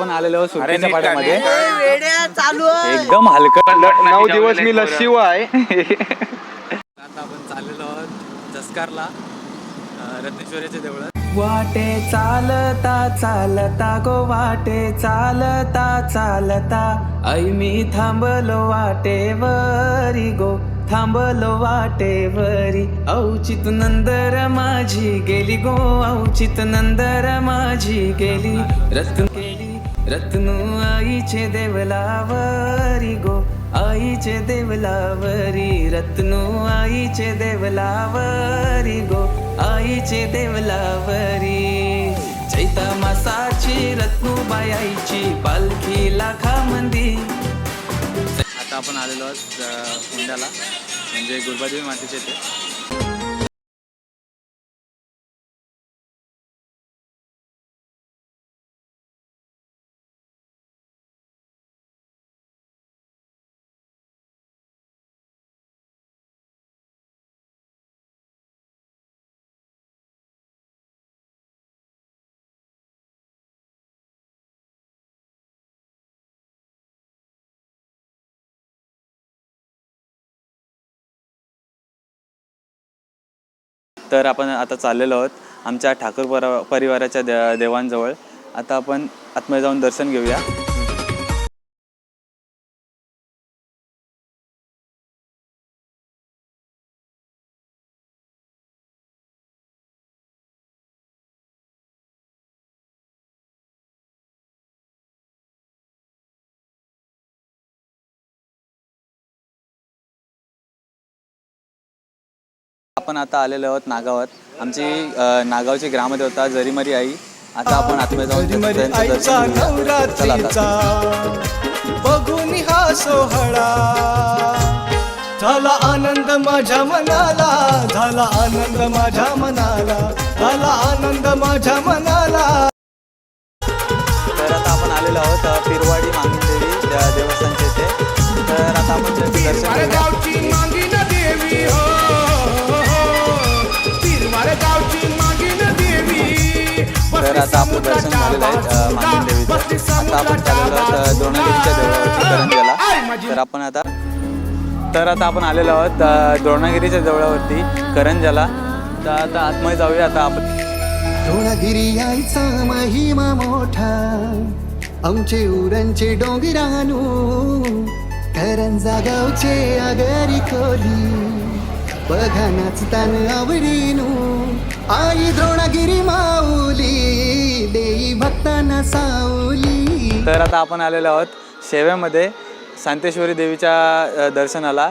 पण आलेलो सुट्टीच्या पाड्यामध्ये. वेड्या चालू आहे. एकदम हलकं नऊ दिवस मी लस्सी आहे. आता आपण चाललेलो आहोत जसकारला रत्नेश्वरीच्या देवळात. वाटे चालता चालता गो वाटे चालता चालता. आई मी थांबलो वाटेवरी गो थांबलो वाटेवरी. औचित नंदर माझी गेली गो औचित नंदर माझी गेली. रत्न गेली रत्नू आईचे देवलावरी गो आईचे देवलावरी रत्नू आईचे देवलावरी गो आईचे देवलावरी. चैता मासाची रत्नूबाई आईची पालखी लाखा मंदी. आता आपण आलेलो आहोत अं, हुंड्याला. म्हणजे गुरुबादेवी मातेचे ते तर आपण आता चाललेलो आहोत आमच्या ठाकूर परा- परिवाराच्या दे देवांजवळ. आता आपण आतमध्ये जाऊन दर्शन घेऊया. आपण आता आलेलो आहोत नागावात आमची अ, नागावची ग्रामदेवता जरीमरी आई आता आपण आतमध्ये जाऊन जरीमरी त्यांचं आईचा दर्शन घेऊया. चला नवरात्रीचा आता. बघून हा सोहळा झाला आनंद माझ्या मनाला झाला आनंद माझ्या मनाला झाला आनंद माझ्या मनाला तर आता आपण आलेलो आहोत अ, पिरवाडी मांगीदेवी देवी देवस्थानच्या इथे तर आता आपण त्यांचं दर्शन घेऊया. गावची मागिन देवी हो तर आता आपलं दर्शन झालेलं आहे अ, मांगीन देवीचं. आता आपण चाललेलो आहोत अ, द्रोणागिरीच्या देवळावरती करंजाला तर आपण आता तर आता आपण आलेलो आहोत द्रोणागिरीच्या देवळावरती करंजाला तर आता आतमध्ये जाऊया आता आपण द्रोणगिरी यायचा महिमा मोठा. आमचे उरणचे डोंगरानू. करंजा गावचे आगरी खोली. बघा नाचतान आवडीनू आई द्रोणगिरी माऊली देई भक्तांना सावली तर आता आपण आलेलो आहोत शेव्यामध्ये शांतेश्वरी देवीच्या दर्शनाला.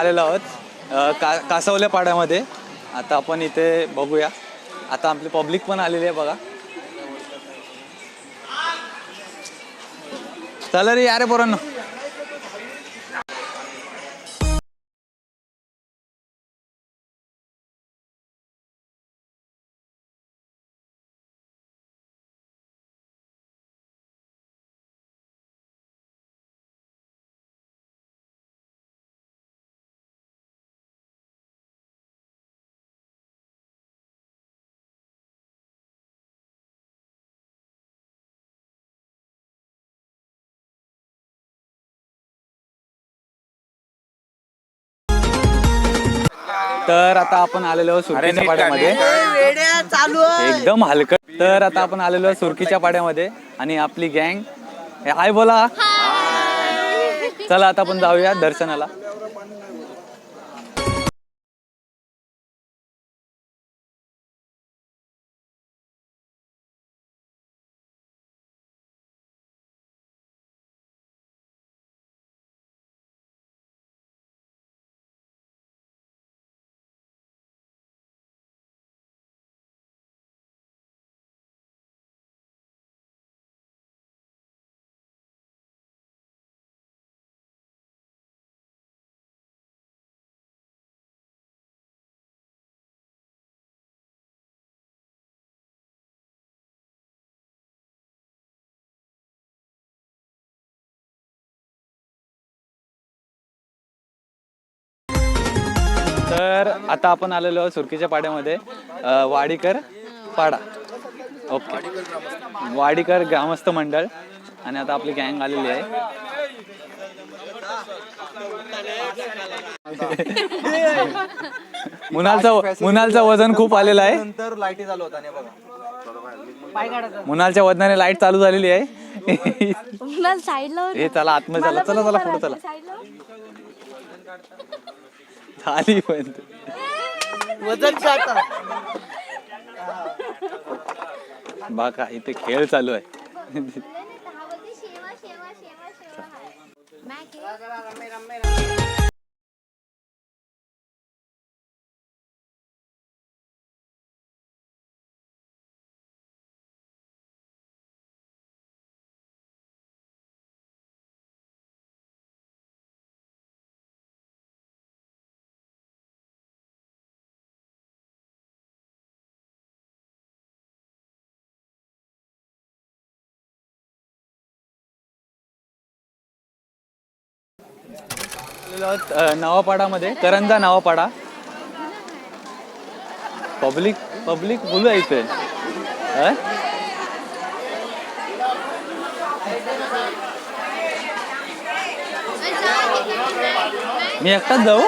आलेलो आहोत. का कासवल्या पाड्यामध्ये. आता आपण इथे बघूया. आता आपली पब्लिक पण आलेली आहे बघा. चला रे यारे पोरांनो. तर आता आपण आलेलो आहोत सुरकीच्या पाड्यामध्ये. एकदम हलकट तर आता आपण आलेलो आहोत सुरकीच्या पाड्यामध्ये आणि आपली गँग. हाय बोला. चला आता आपण जाऊया दर्शनाला. तर आता आपण आलेलो आहोत सुरकीच्या पाड्यामध्ये अ, वाडीकर पाडा. ओके. वाडीकर ग्रामस्थ मंडळ. आणि आता आपली गँग आलेली आहे. मुनालचं मुनालचं वजन खूप आलेलं आहे. नंतर लाईटी चालू होता नाही बघा मुनालच्या वजनाने लाइट चालू झालेली आहे. साईडला हे चला आतमध्ये चला चला चला पुढे चला. थाली पण. वजन खाता बाका इथे खेळ चालू आहे. आलेलो आहोत, नावापाडामध्ये करंजा नावापाडा. पब्लिक पब्लिक बोलू आहे इथे. मी एकटाच जाऊ?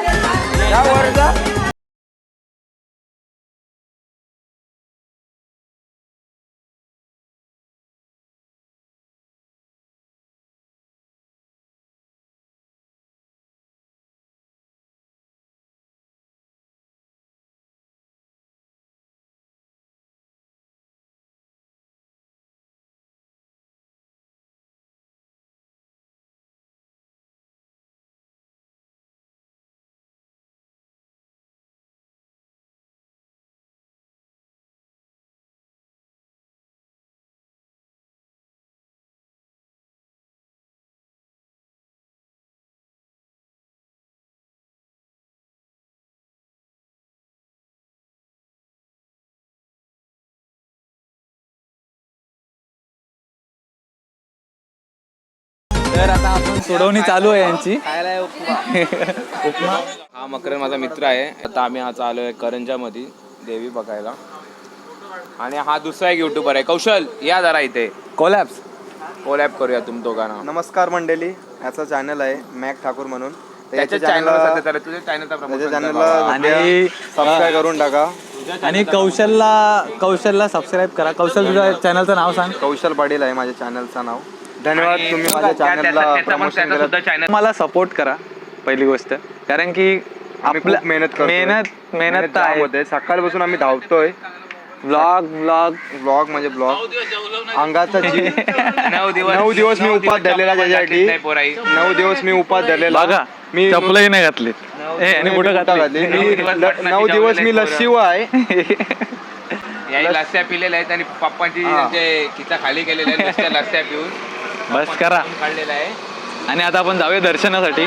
तर आता आपण सोडवणी चालू आहे यांची. उपमा. हा मकरन माझा मित्र आहे. आता आम्ही आज आलो आहे करंजामध्ये देवी बघायला. आणि हा दुसरा एक युट्यूबर आहे. कौशल या जरा इथे. कोलॅप्स कोलॅप करूया तुम दोघांना. नमस्कार मंडळी. याचा चॅनल आहे मॅक ठाकूर म्हणून. तर त्याच्या याच्या channel ला- तुझ्या त्याच्या चॅनलला आणि सबस्क्राईब करून टाका. आणि कौशलला कौशलला सबस्क्राईब करा. कौशल तुझ्या चॅनलचं नाव सांग. कौशल पाटील आहे माझ्या चॅनलचं नाव. धन्यवाद तुम्ही माझ्या चॅनलला प्रमोशन केलं मला सपोर्ट करा पहिली गोष्ट. कारण की आम्ही आपलं खूप मेहनत करतोय. मेहनत मेहनत तर जाम आहे. होते. सकाळपासून आम्ही धावतोय. ब्लॉग ब्लॉग ब्लॉग म्हणजे ब्लॉग अंगाचा जीव. नऊ दिवस नऊ दिवस मी उपास धरलेला चप्पल त्याच्यासाठी घातलीच नाही पोराई. नऊ दिवस मी उपास धरलेला. बघा मी चपलही नाही घातली ए आणि मी कुठं बुटा घातली घातली. नऊ मी दिवस ल- नऊ दिवस मी जेवलेले लस्सी आहे याही लस्स्या पिलेल्या आहेत आणि पप्पांची हा. त्यांचे खाली केलेल्या आहेत नुसत्या लस्स्या पिऊन. बस करा. काढलेला आहे. आणि आता आपण जाऊया दर्शनासाठी.